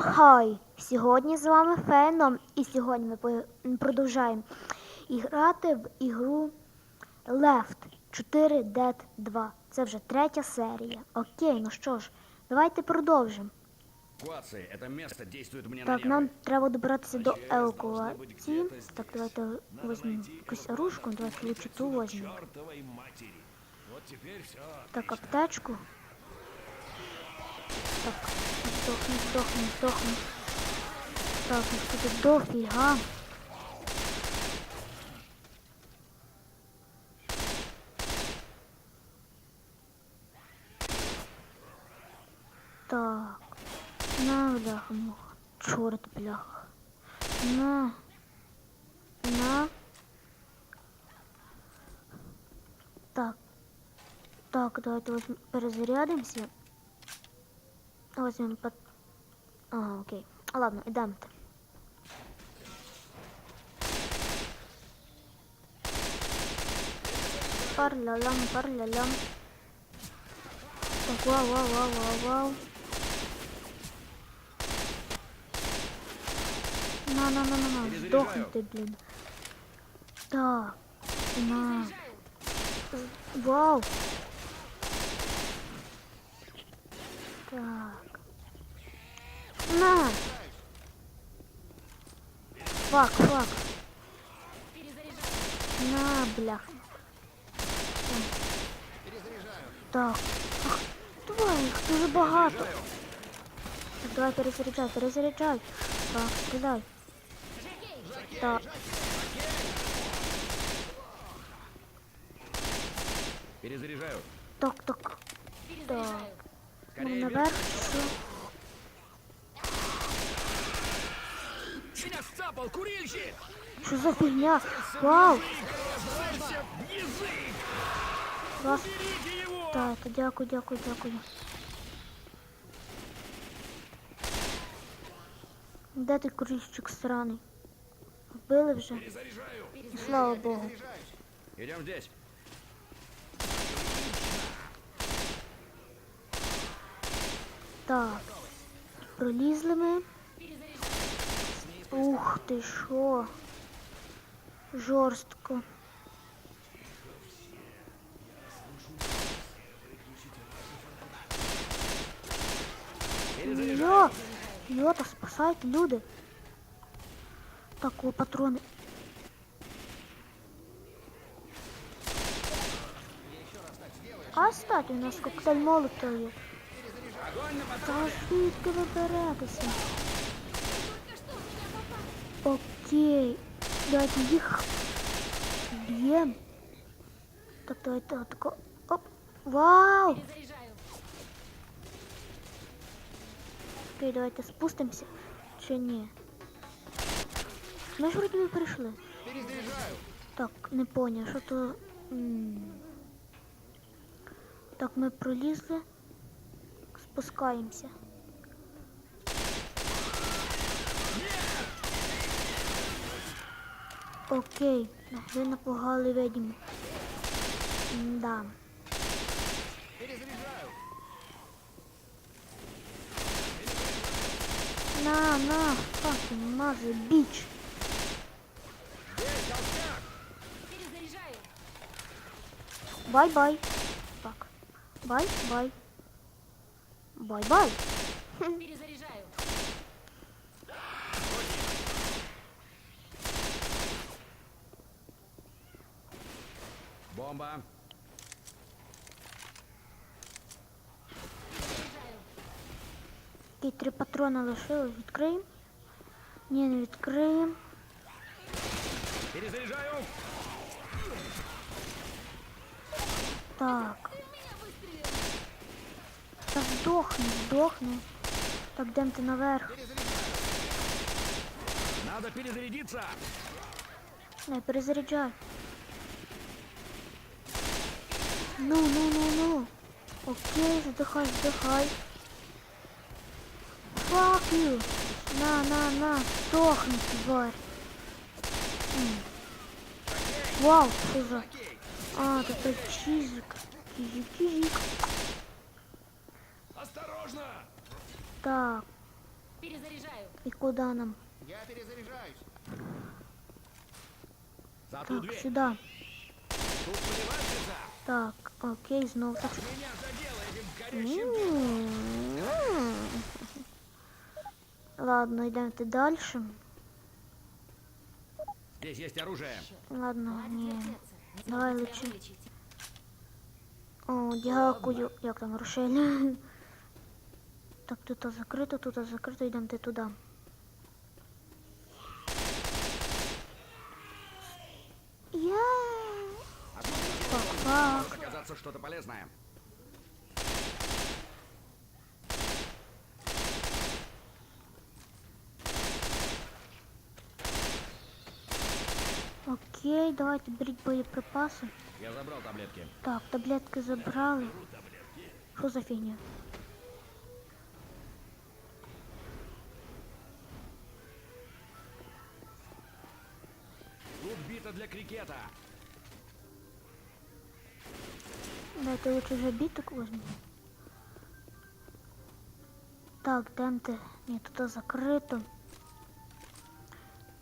хай! Сьогодні з вами Феном, і сьогодні ми по- продовжаємо грати в ігру Left 4 Dead 2. Це вже третя серія. Окей, ну що ж, давайте продовжимо. Эвакуации. Это место действует мне на Так, нервы. нам треба добратися до евакуації. Так, давайте візьмемо якусь оружку, давайте лучше ту візьмемо. Чёртовой матери. Вот теперь все. Так, аптечку. Так, здохни, здохни, здохни. Так, ну що тут дофіга. Так. На, бляха, муха. Чорт, бляха. На. На. Так. Так, давайте возьмем, перезарядимся. Возьмем под... Ага, окей. А, Ладно, идем. Парлялям, парлялям. Так, вау, вау, вау, вау, вау. На, на, на, на, на, сдохни ты, блин. Так, на. Вау. Так. На. Фак, фак. На, блях. Так. Ах, давай, їх дуже багато. Так, давай перезаряджай, перезаряджай. Так, стріляй. Так, Перезаряжаю. так, так. Так. Ну, Скорее, наверх. Все. Меня сцапал курильщик! Що за фігня? Вау! Его! Так, дякую, дякую, дякую. Де ти курильщик сраний? Вбили вже? Слава Богу. Идем здесь. Так. Пролізли ми. Ух ти що. Жорстко. Йо! Йота, спасайте, люди. Так, о, патрони. А стати, у нас коктейль молотова є. Та звідки ви? Окей. Давайте їх б'ємо. Так, давайте отако. Оп. Вау! Окей, давайте спустимося. Чи ні? Ми ж би прийшли. Так, не поняв, що то. Так, ми пролізли. Спускаємося. Окей, ви напугали ведьму. Да. На, на, fucking мазы, бич. Бай-бай. Так. Бай-бай. Бай-бай. Перезаряжаю. Бомба. Окей, три патрона лишилось. Відкриємо. Ні, не відкриємо. Перезаряжаю. Так. Та здохни, здохни. Так, йдемо ти наверх. Надо перезарядиться. Не, перезаряджай. Ну, ну, ну, ну. Окей, задихай, задихай. Fuck you. На, на, на. Сдохни, тварь. Вау, что за... А, это чизик. Чизик, чизик. Осторожно. Так. Перезаряжаю. І куди нам? Я перезаряжаюсь. За ту Так, дверь. сюди. Тут плевательница. Так, окей, знову так. Меня задело этим горящим М. Ладно, йдемо далі. Здесь есть оружие. Ладно, Хватит ні. вертеться. Не Давай забудь себя лучше. вылечить. О, дякую. Як там Рошель? Так, тут закрито, тут закрито, йдемо туди. Я. Папа. Может оказаться что-то полезное. Окей, давайте беріть боєприпаси. Я забрал таблетки. Так, таблетки забрали. Що за фігня? Тут для крикета. Дайте лучше вже біток возьму. Так, демте. Ні, тут закрито.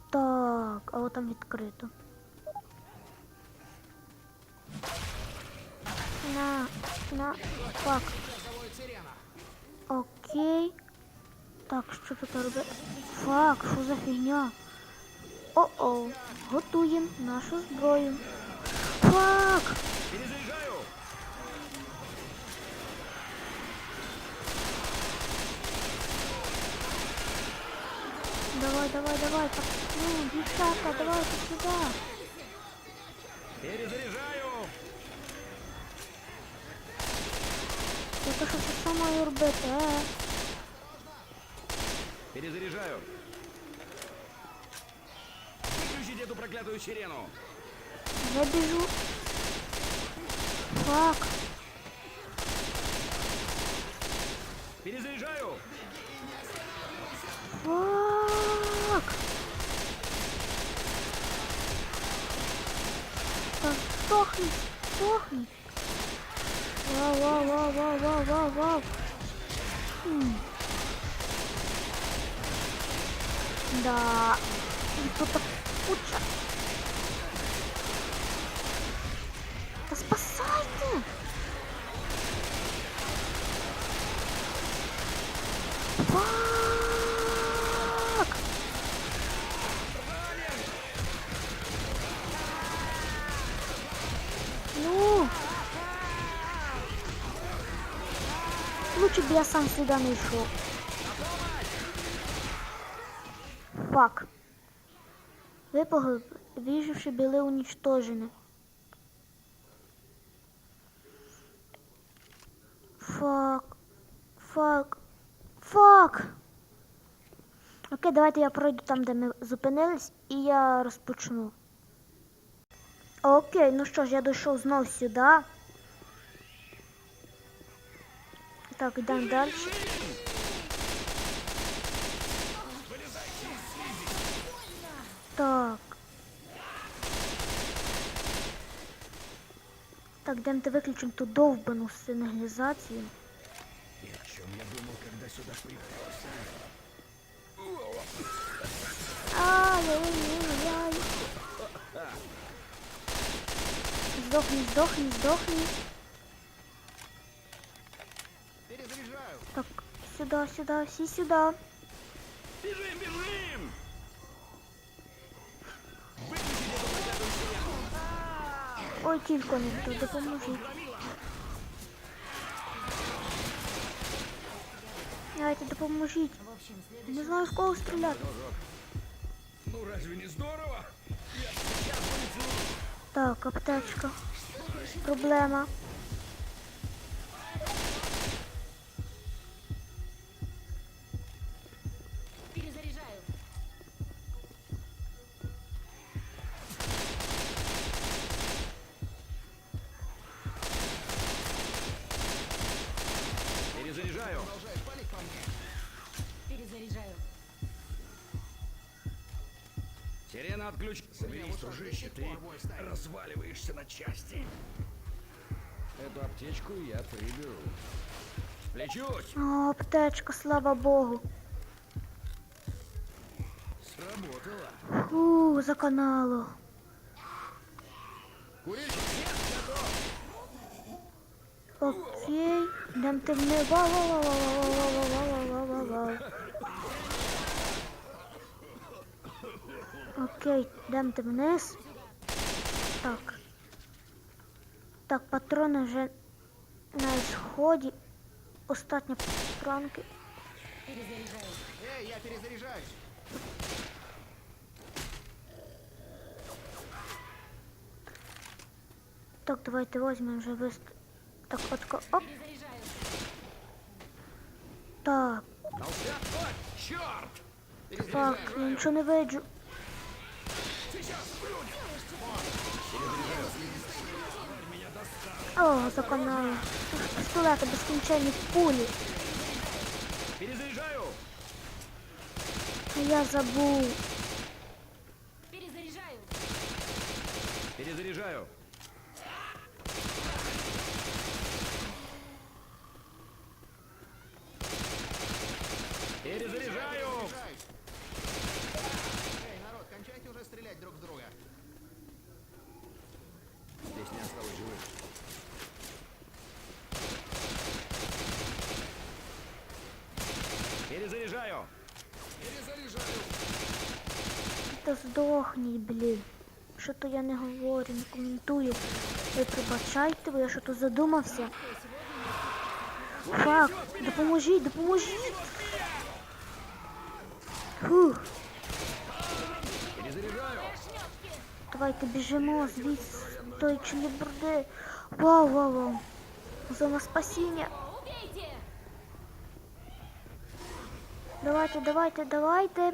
Так, а от там відкрито. На, на, фак. Окей. Так, що тут робити? Фак, що за фігня? О-о, готуємо нашу зброю. Фак! Перезаряжаю. Давай, давай, давай. так, Ну, дівчата, давайте сюди. Перезаряжаю. Я то що це що маю робити, е? Перезаряжаю. Выключить эту проклятую сирену. Я біжу. Фак. Перезаряжаю. Фак. Та сохни, сохни. Вау, вау, вау, вау, вау, вау, вау. М. Да. І тут так куча. Та спасайте! Фак! Ну! Лучше бы я сам сюда не шел. Фак. Вы погибли. Выжившие были уничтожены. Фак. Фак. Фак. Окей, давайте я пройду там, де ми зупинились, і я розпочну. Окей, ну що ж, я дійшов знов сюди. Так, йдемо далі. Так. Так, йдемте виключимо ту довбану сигналізацію. И о чем я думал, когда сюда? Ай-яй-яй-яй. Здохни, здохни. Перезаряжаю. Так, сюда, сюда, всі сюда. Бежим, бежим! Ой, тільки не тут, допоможіть. Давайте, допоможіть. Не знаю, в кого стріляти. Ну разве не здорово? Так, аптечка. Проблема. Сирена отключ. Соберись, дружище, ты разваливаешься на части. Эту аптечку я приберу. Лечусь. О, аптечка, слава Богу. Сработало. Фу, заканало. Курильщик, нет, готов. Окей, йдем ти вни. Вау, Окей, йдем ти вниз. Так. Так, патрони вже на сході. Остатні патронки. Эй, я перезаряжаюсь. Так, давайте візьмемо вже вист. Так, отко. Оп, так, так, я нічого не виджу. О, так она пистолета бесконечные пули. Перезаряжаю. А я забыл. Перезаряжаю. Перезаряжаю. Та здохніть, блін. Що то я не говорю, не коментую. Ви пробачайте, бо я що то задумався. Фак, допоможіть, допоможіть. Фух, давайте біжимо звідси з тої чилібурди. Вау, вау, вау. Зона спасіння. Давайте, давайте, давайте.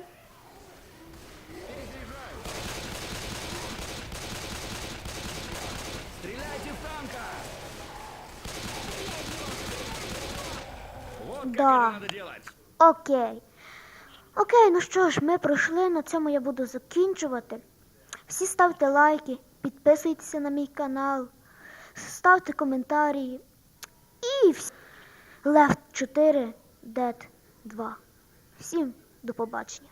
Стреляйте в танка. Вот как Да. Окей. Окей, ну що ж, ми пройшли. На цьому я буду закінчувати. Всі ставте лайки, підписуйтеся на мій канал, ставте коментарі. І всі. Left 4 Dead 2. Всім до побачення.